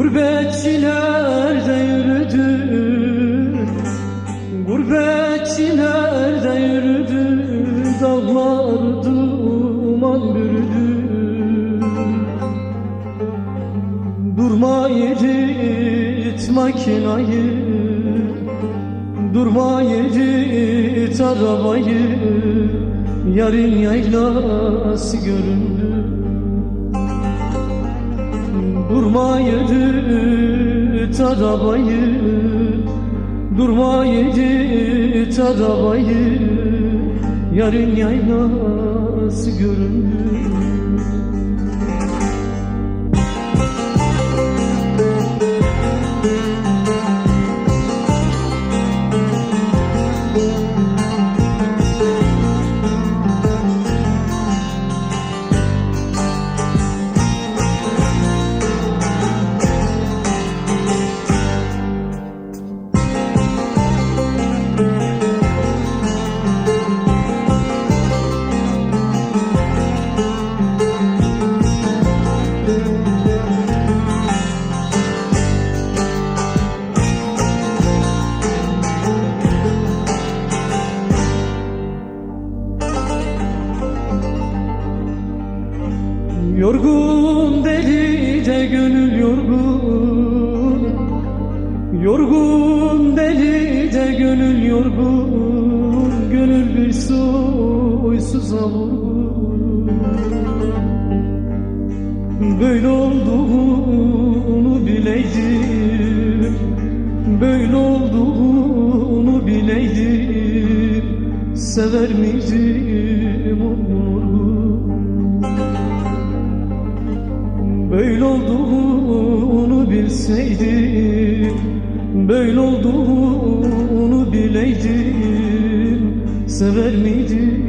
Gurbetçilerde yürüdü Gurbetçilerde yürüdü Dağlar duman bürüdü Durma yedit makinayı. Durma yedit arabayı. Yarın yaylası göründü. Durmayı arabayı Durmayı arabayı Yarın yaylası göründü Yorgun deli de gönül yorgun. Yorgun deli de gönül yorgun. Gönül bir soysuza vurgun Böyle olduğunu bileydim Böyle olduğunu bileydim Sever miydim Böyle olduğunu bilseydim Böyle olduğunu bileydim Sever miydim